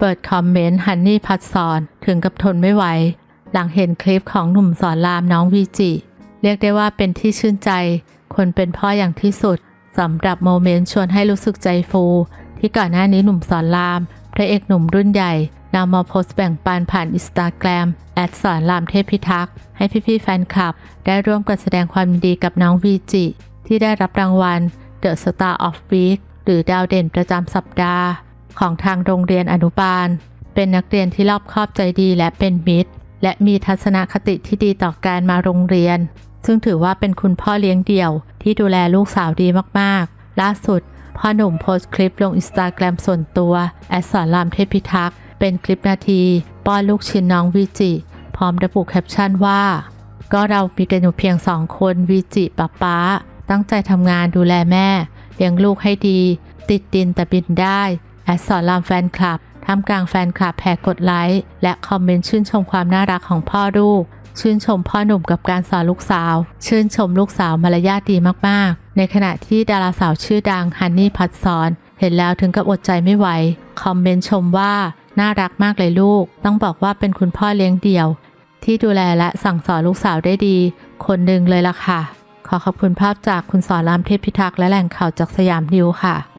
เปิดคอมเมนต์ฮันนี่พัดสอนถึงกับทนไม่ไหว หลังเห็นคลิปของหนุ่มสอนรามน้องวีจิ เรียกได้ว่าเป็นที่ชื่นใจ คนเป็นพ่ออย่างที่สุดสำหรับโมเมนต์ชวนให้รู้สึกใจฟู ที่ก่อนหน้านี้หนุ่มสอนรามพระเอกหนุ่มรุ่นใหญ่นำมาโพสต์แบ่งปันผ่านอินสตาแกรมแอดสอนรามเทพพิทักษ์ให้พี่ๆแฟนคลับ ได้ร่วมกันแสดงความดีกับน้องวีจิ ที่ได้รับรางวัล The Star of Week หรือดาวเด่นประจำสัปดาห์ ของทางโรงเรียนอนุบาล เป็นนักเรียนที่รอบคอบใจดีและเป็นมิตร และมีทัศนคติที่ดีต่อการมาโรงเรียน ซึ่งถือว่าเป็นคุณพ่อเลี้ยงเดี่ยว ที่ดูแลลูกสาวดีมากๆ ล่าสุดพ่อหนุ่มโพสต์คลิปลงอินสตาแกรมส่วนตัวแอดสอนรามเทพพิทักษ์เป็นคลิปนาทีป้อนลูกชิ้นน้องวีจิ พร้อมระบุแคปชั่นว่า ก็เรามีกันอยู่เพียงสองคนวีจิป๊าป๊าตั้งใจทำงานดูแลแม่เลี้ยงลูกให้ดี ติดดินแต่บินได้ อดสอนรามแฟนคลับท่ามกลางแฟนคลับแห่กดไลค์และคอมเมนต์ชื่นชมความน่ารักของพ่อลูก ชื่นชมพ่อหนุ่มกับการสอนลูกสาว ชื่นชมลูกสาวมารยาทดีมากๆ ในขณะที่ดาราสาวชื่อดังฮันนี่พัดสอน เห็นแล้วถึงกับอดใจไม่ไหว คอมเมนต์ชมว่าน่ารักมากเลยลูก ต้องบอกว่าเป็นคุณพ่อเลี้ยงเดี่ยว ที่ดูแลและสั่งสอนลูกสาวได้ดี คนหนึ่งเลยล่ะค่ะ ขอขอบคุณภาพจากคุณสอนรามเทพพิทักษ์และแหล่งข่าวจากสยามนิวค่ะ